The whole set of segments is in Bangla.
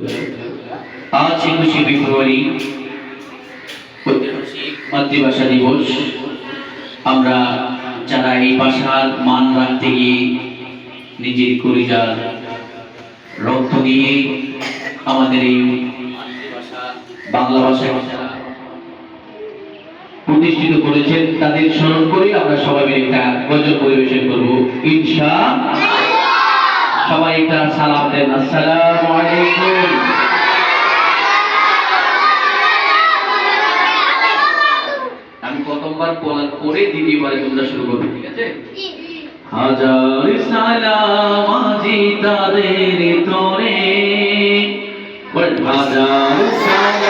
আজ একুশে ফেব্রুয়ারি মাতৃভাষা দিবস। আমরা যারা এই ভাষার মান রাখতে গিয়ে নিজের কলিজার রক্ত দিয়ে আমাদের এই বাংলা যারা প্রতিষ্ঠিত করেছেন, তাদের স্মরণ করে আমরা সবাই মিলে একটা গজল পরিবেশন করব। ইনশা সবাই একটা সালাম দেন। আসসালামু আলাইকুম। আমি প্রথমবার বলার পরে দ্বিতীয়বারে তোমরা শুরু করবে ঠিক আছে? হাজার সালাম আজি তাদের তোরে। হাজার সালাম।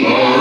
জীবন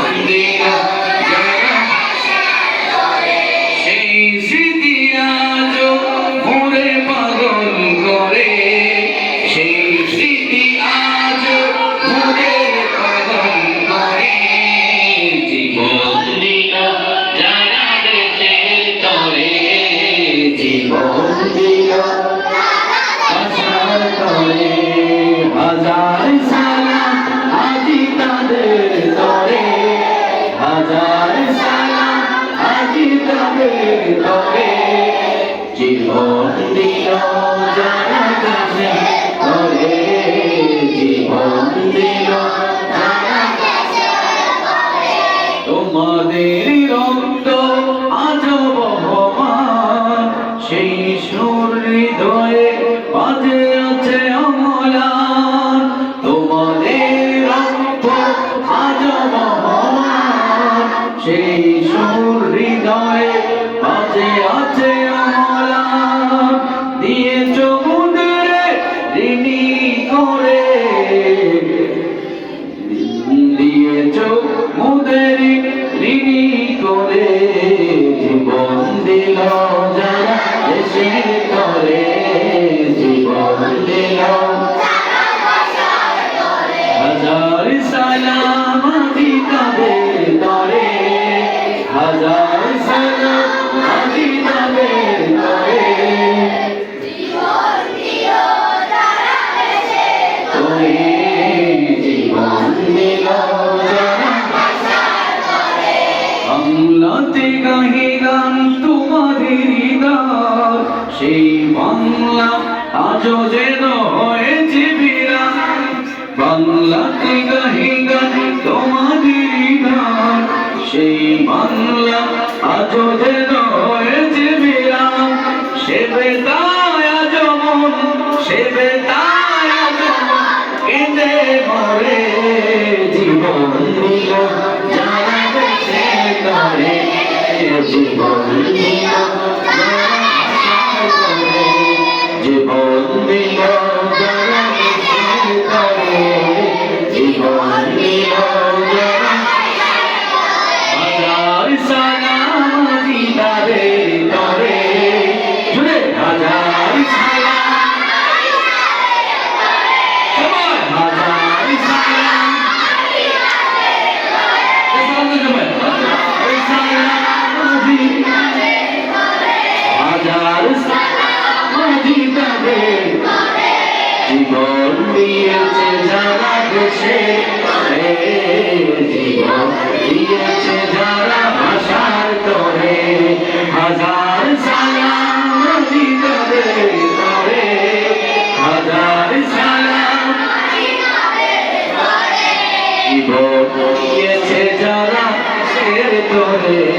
তোমাদের রক্ত আজ বহমান। সেই সুর হৃদয়ে বাজে আছে অমলান। তোমাদের রক্ত আজ সেই সুর হৃদয়ে বাজে আছে অমলান। দিয়ে চমুদরে ঋণী করে। দিয়েছ মোদের ঋণী করে, জীবন দিল যারা দেশে করে জীবন দিল। হাজার সালাম আজি তাদের তরে, হাজার সালাম আজি তাদের বাংলাতে গাহে গান তোমাদের গান সেই বাংলা আজও যেন হয়েছে বিরান বাংলাতে গাহে গান সেই বাংলা আজও যেন হয়েছে বিরান সে বেতায় আজ মন, সে বেতায় দিয়েছে যারা দেশে জীবন দিয়েছে যারা ভাষার তরে। হাজার সালাম নদী তরে তরে। হাজার সালাম জীবন দিয়েছে যারা শের তরে।